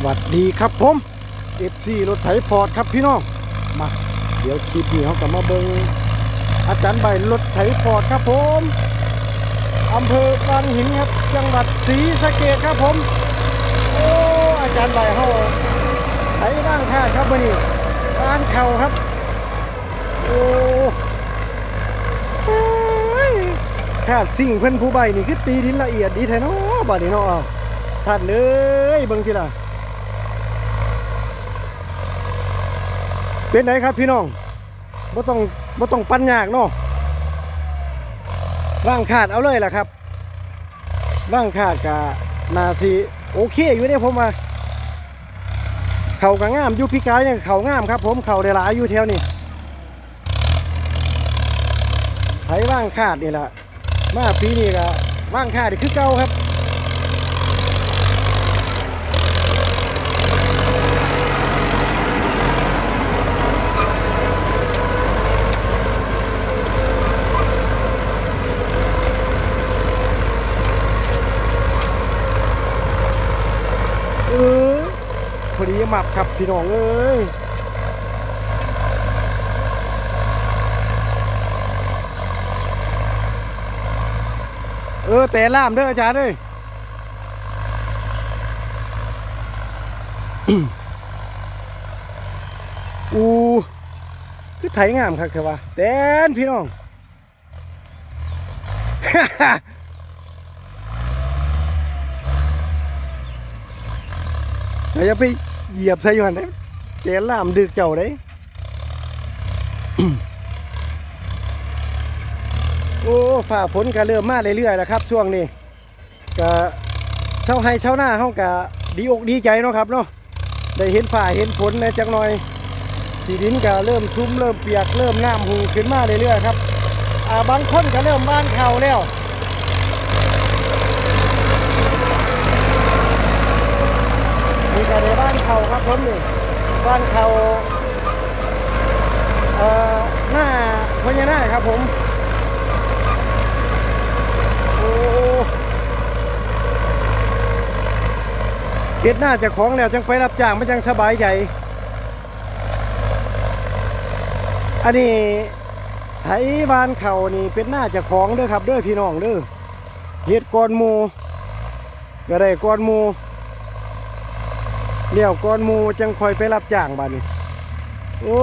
หวัดดีครับผม FC รถไถฟอร์ดครับพี่น้องมาเดี๋ยวคลิปนี้เขากลับมาเบิงอาจารย์ใบรถไถฟอร์ดครับผมอำเภอบางหินครับจังหวัดศรีสะเกษครับผมโอ้อาจารย์ใบเขาไถร่างท่าครับวันนี้การเข่าครับโอ้ยถ้าสิ่งเพิ่นผู้ใบนี่คือตีดินละเอียดดีแท้เนาะบัดนี้เนาะอ้าวท่านเลยเบิ่งทีละ เป็นไหนครับพี่น้องบ่ต้องบ่ต้องปันยากเนาะว่างขาดเอาเลยล่ะครับว่างขาดกะนาทีโอเคอยู่เนี่ยผมว่าเข่าก็งามยูพี่กายเนี่ยเข่าง่ามครับ ผมเข่าได้หลายอยู่แถวนี้ไถว่างขาดนี่แหละมาปีนี้ก็ว่างขาดคือเก่าครับ เออ พอดีหมับครับพี่น้องเอ้ยเออแต่ล่ามเด้ออาจารย์เอ้ยอูคือไถงามครับคือว่าแตนพี่น้องเราจะไป เหยียบใส่อยู่หันได้เจล่ามดึกเจ้าได้โอ้ฝ่าฝนก็เริ่มมาเรื่อยๆแล้วครับ ช่วงนี้ก็เช่าให้เช่าหน้าเฮาก็ดีอกดีใจเนาะครับเนาะได้เห็นฝ่าเห็นฝนในจักหน่อยที่ดินก็เริ่มชุ่มเริ่มเปียกเริ่มน้ำหูขึ้นมาเรื่อยๆครับ อ่าบางคนก็เริ่มบ้านเขาแล้ว แต่ในบ้านเขาครับผมนี่บ้านเขาเอ่อหน้าพญานาคครับผมโอ้เฮ็ดหน้าเจะของแล้วจังไปรับจ้างมันจังสบายใจอันนี้ไถบานเขานี่เป็นหน้าเจะของเด้อครับเด้อพี่น้องเด้อเฮ็ดก่อนมูก็ได้ก่อนมู เลี้ยวก่อนมูจังคอยไปรับจ้างบานี้โอ้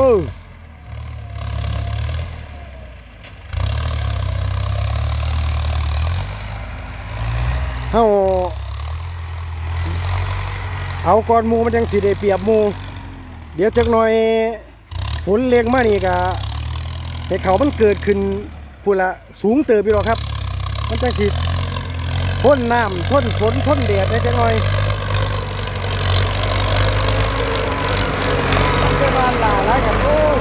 เฮาเอาก่อนมูมันจังสิได้เปียบมู เดี๋ยวจักหน่อยฝนเล็งมานี่ก็ให้เขามันเกิดขึ้นพูนละสูงเติบอยู่หรอครับ มันจังสิทนน้ำทนฝนทนแดดได้จักหน่อยมันจะมาหลาหลาย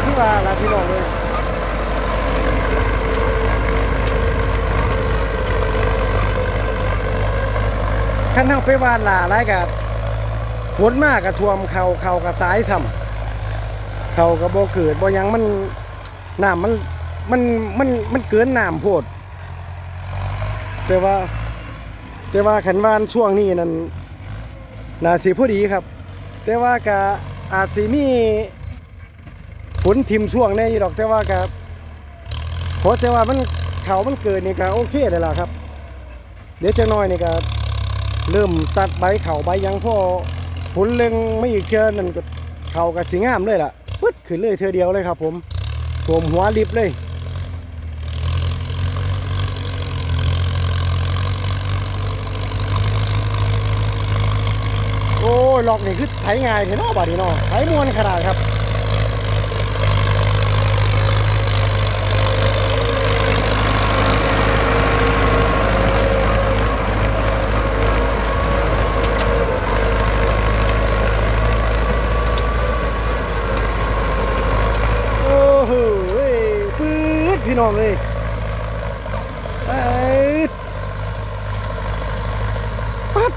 กันโอ้คือว่าลาพี่น้องเลยขันเฮาไปวานหลาหลายกับฝนมากกับท่วมเขาเขากับตายซ้ำเขากับโบเกิดบ่ยังมันน้ำมันมันมันมันเกินน้ำโพดแต่ว่า แต่ว่าขันวานช่วงนี้นั่นนาสิพอดีครับ แต่ว่าก็อาจสิมี ฝนทิมช่วงแน่อยู่ดอกแต่ว่าก็เพราะแต่ว่ามันเขามันเกิดนี่ก็โอเคเลยล่ะครับ เดี๋ยวจะน้อยนี่ก็เริ่มตัดใบเข่าใบยังพ่อผลเล็งไม่อีกเชือนั่นก็เข่ากับสีงามเลยล่ะปึ๊ดขึ้นเลยเธอเดียวเลยครับ ผมสวมหัวริบเลยโอ้ยหลอกนี่คือไถง่ายเถอะเนาะบาดนี้เนาะไถมวนขนาดครับ โอ้โหเว้ยปื๊ด พี่น้องเลยปื๊ดปั๊บ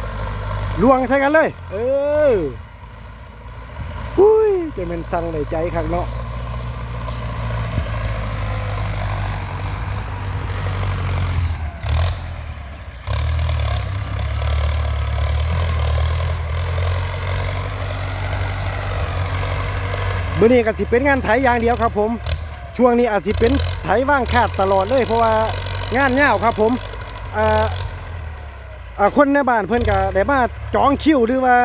ลวงใส่กันเลย เออหุ้ยจะเป็นสั่งในใจข้างเนาะมื้อนี้ก็สิเป็นงานไถอย่างเดียวครับผม ช่วงนี้อาจจะเป็นไถว่างคาดตลอดเลย เพราะว่างานเงาครับผมอ่าคนในบ้านเพื่อนก็ได้มาจองคิวหรือว่า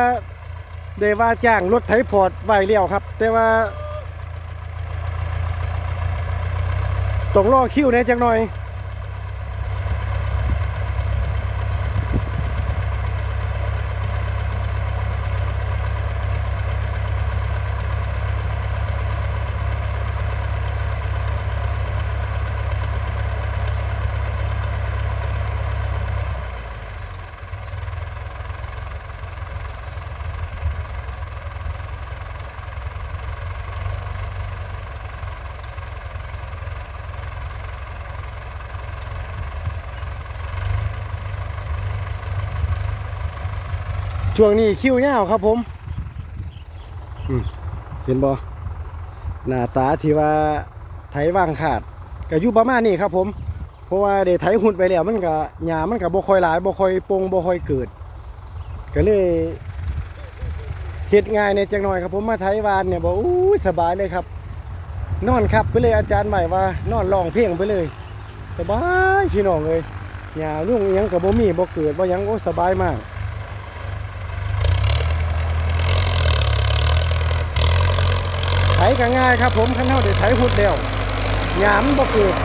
ได้ว่าจ้างรถไถฟอร์ดไว้แล้วครับ แต่ว่าต้องรอคิวแน่จังหน่อย ช่วงนี้คิวยาวครับผมอืมเห็นบ่หน้าตาที่ว่าไถวางขาดก็อยู่ประมาณนี้ครับผม เพราะว่าได้ไถหุ่นไปแล้วมันก็หญ้ามันก็บ่ค่อยหลายบ่ค่อยปงบ่ค่อยเกิด ก็เลยเฮ็ดง่ายในจักหน่อยครับผมมาไถวานเนี่ยบ่อู้สบายเลยครับ นอนครับไปเลยอาจารย์ใหม่ว่านอนร้องเพลงไปเลย สบายพี่น้องเอ้ยหญ้าลุ่งอิหยังก็บ่มีบ่เกิดบ่ยังโอ้สบายมาก ไถ ก็ง่ายครับผมคันเฮาได้ไถหุดแล้วหยามบ่เกิด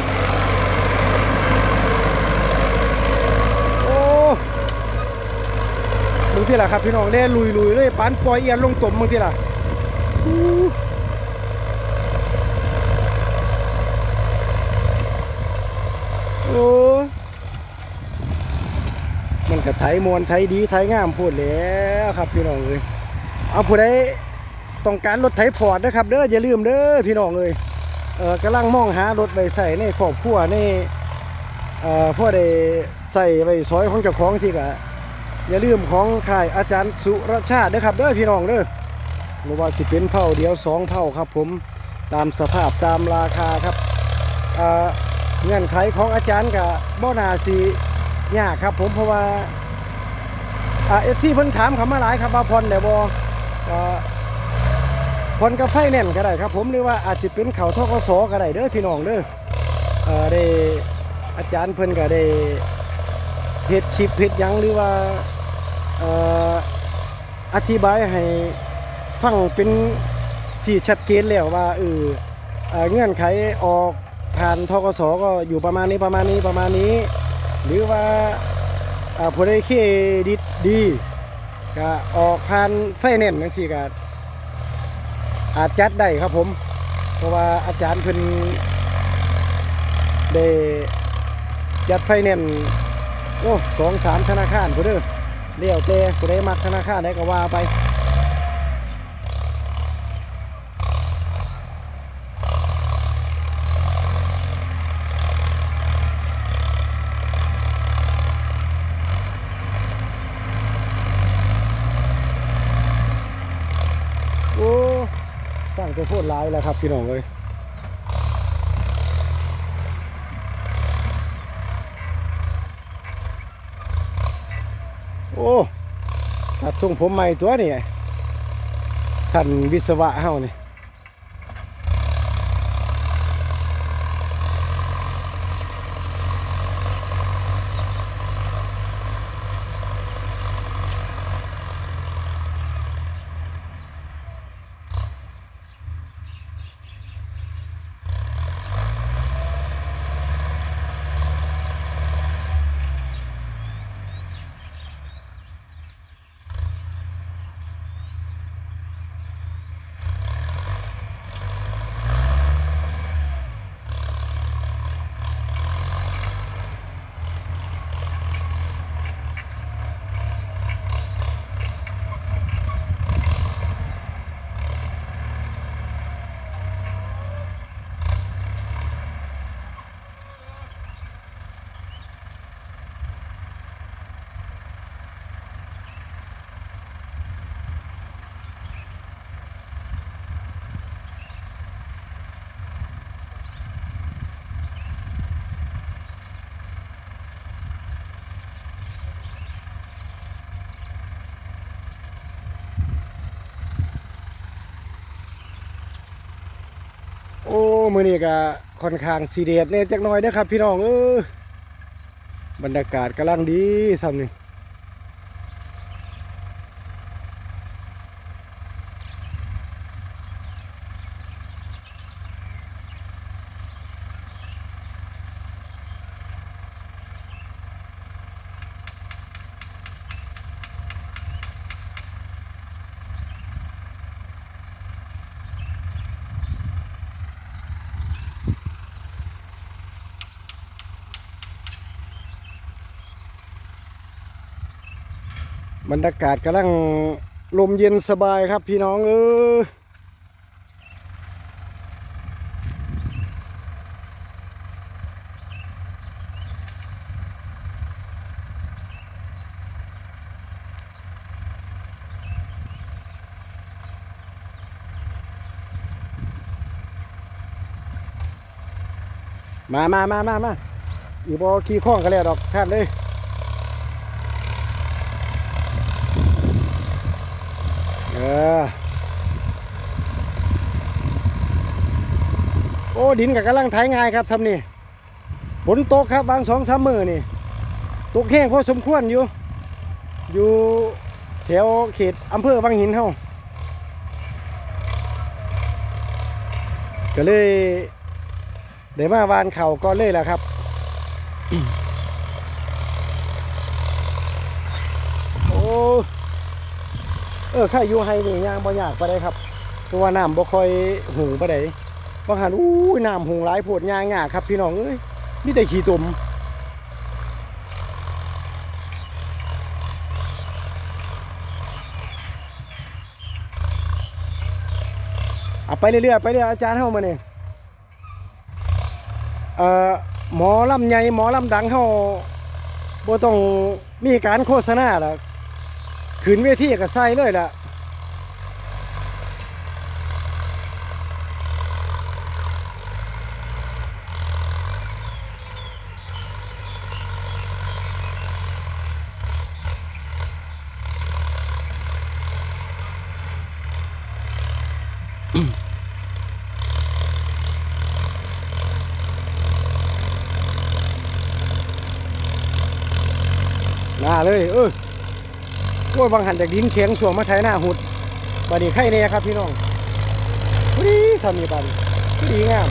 โอ้มึงที่ล่ะครับพี่น้องได้ลุยลุยๆเลยปานปล่อยเอียนลงตมมึงที่ล่ะโอ้มันก็ไถมวนไถดีไถงามพูดแล้วครับพี่น้องเอ้ยเอาผู้ใด ต้องการรถไถฟอร์ดนะครับเด้ออย่าลืมเด้อพี่น้องเอ้ยเออกำลังมองหารถไปใส่ในครอบครัวในเอ่อพ่อได้ใส่ไว้ซอยของเจ้าของที่กะอย่าลืมของค่ายอาจารย์สุรชาติเด้อครับเด้อพี่น้องเด้อบ่ว่าสิเป็นเผาเดียวสองเผาครับ ผมตามสภาพตามราคาครับเออเงื่อนไขของอาจารย์กับบ่นาสียากครับ ผมเพราะว่าเอฟซีเพิ่นถามเขามาหลายครับว่าพรแล้วบ่เอ่อผลกับไฟแน่นก็ได้ครับ ผมหรือว่าอาจจะเป็นเขาทกสก็ได้เด้อพี่น้องเด้อเออได้อาจารย์เพิ่นก็ได้เฮ็ดคลิปเฮ็ดยังหรือว่าเอ่ออธิบายให้ฟังเป็นที่ชัดเจนแล้วว่าเออเงื่อนไขออกผ่านทกสก็อยู่ประมาณนี้ประมาณนี้ประมาณนี้ หรือว่าอ่าผู้ใดเครดิตดีก็ออกผ่านไฟแนนซ์จังซี่ก็ อาจจัดได้ครับผม เพราะว่าอาจารย์เพิ่นได้จัดไฟแนนซ์โอ้สองสามธนาคารผู้เด้อเลี้ยวเตะผู้ใดมักธนาคารไดก็ว่าไป โอ้สร้างตัว โคตรร้ายแล้วครับพี่น้องเอ้ยโอ้ตัดทรงผมใหม่ตัวนี่ท่านวิศวะเฮานี่ มือนี้ก็ค่อนข้างสีเดียดเนี่ยจักหน่อยนะครับ พี่น้องเออบรรยากาศกำลังดีซ้ำนี่ บรรยากาศกำลังลมเย็นสบายครับพี่น้องเออมามามามามาอีบอขี่ข้องกันแล้วดอกท่านเลย เออโอ้ ดินกับกำลังไถง่ายครับทำนี่ฝนตกครับบางสองสามมือนี่ตกแห้งพอสมควรอยู่ อยู่แถวเขตอำเภอวังหินเฮาก็เลยได้มาวานเข่าก็เลยแหละครับโอ้เออข้าอยู่ไฮนี่ยางบ่ยากปานใดครับเพราะว่าน้ำบ่ค่อยหูไปานใด บางหันอู้น้ำหูหลายโพดย่างยาครับ พี่น้องเอ้ยมีแต่ขี้ตุ่มเอาไปเรื่อยๆไปเรื่อยอาจารย์เฮามาเนี่ยเอ่อหมอลำใหญ่หมอลำดังเฮาบ่ต้องมีการโฆษณาหรอกขึ้นเวทีก็ใส่เลยล่ะ หน้าเลย เออโอ้ยบางหันจากดินเข็งส่วงมาไถหน้าหุดบาดนีไข่เนี่ยครับพี่น้องพอดีทำมีบานดีงาม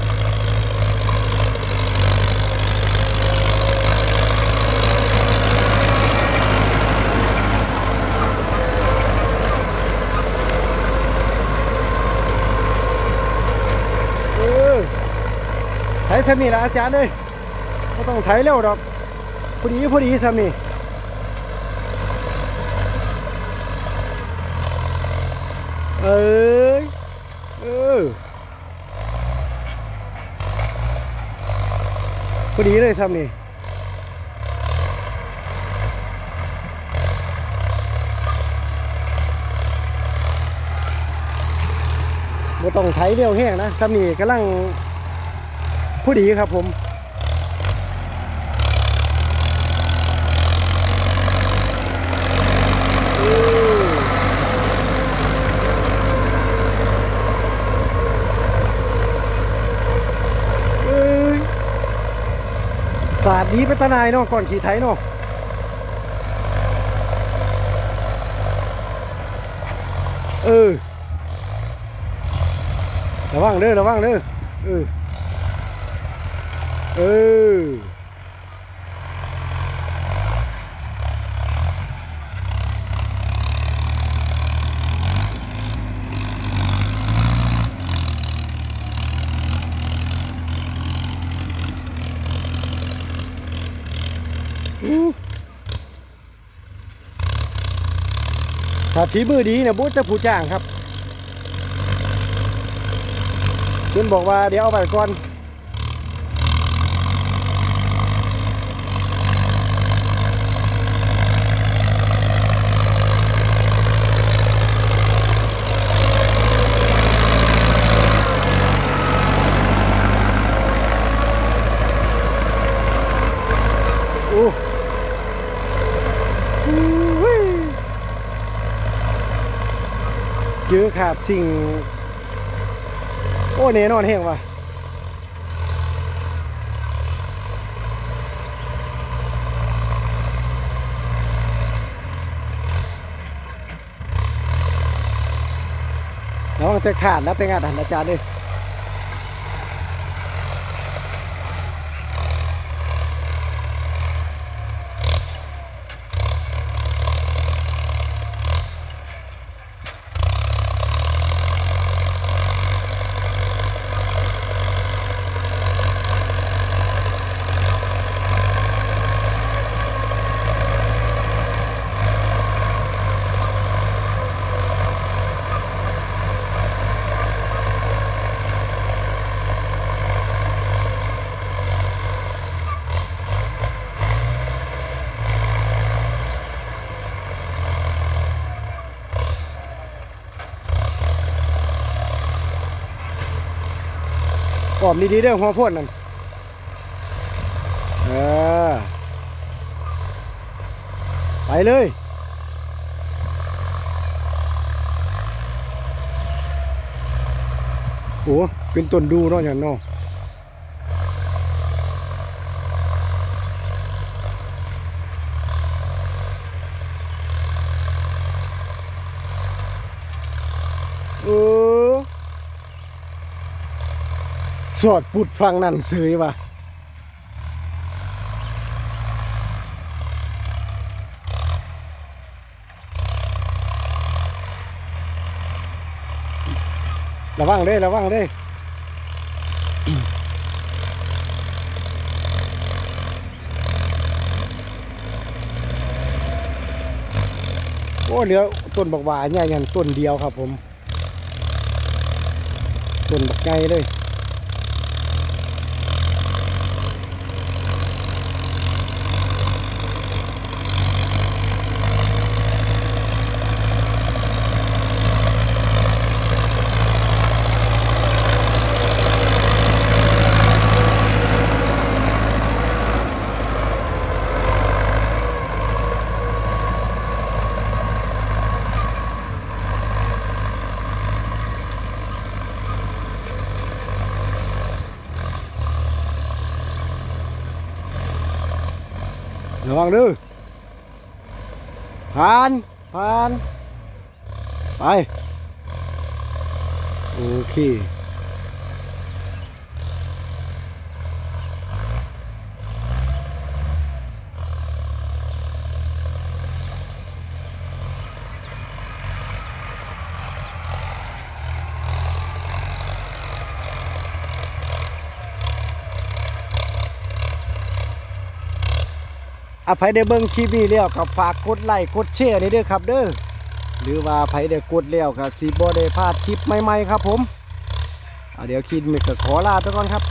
เออไถทำนี่ละอาจารย์เลยไม่ต้องไถเร็วดอกพอดีพอดีทำ เอ้ยเออพอดีเลยทำนี่บ่ต้องไถเร็วแห้งนะทำนี่กำลังพอดีครับผม เออ เอ้ยศาสตร์ ดีไปตนายเนาะก่อนขี่ไถเนาะเออระวังเด้อระวังเด้อเออเออ ถ้าฝีมือดีเนี่ยบุจะผู้จ้างครับเพื่อนบอกว่าเดี๋ยวเอาไปก่อน ยื้อขาดสิ่ง โอ้เนนอนเฮงว่ะแล้วมันจะขาดแล้วเป็นงานอาจารย์เลย กรอบดีๆเด้อหัวพ่นนั่นเออไปเลยโอ้เป็นต้นดูเนาะอย่างเนาะ สอดปุดฟังนั่นเสยว่ะระวังเด้ระวังเด้โอ้เหลือต้นบักหวาใหญ่ยันต้นเดียวครับผม ต้นบักใหญ่เลย องดื้อผ่านผ่าน ไป โอเค อภัยได้เบิ้งคลิปนี้แล้วก็ฝากกดไลค์กดแชร์นี่ด้วยครับเด้อหรือว่าไผได้กดแล้วครับสีบอได้พลาดคลิปใหม่ๆครับผมอ่าเดี๋ยวคลิปนี้ก็ขอลาไปก่อนครับ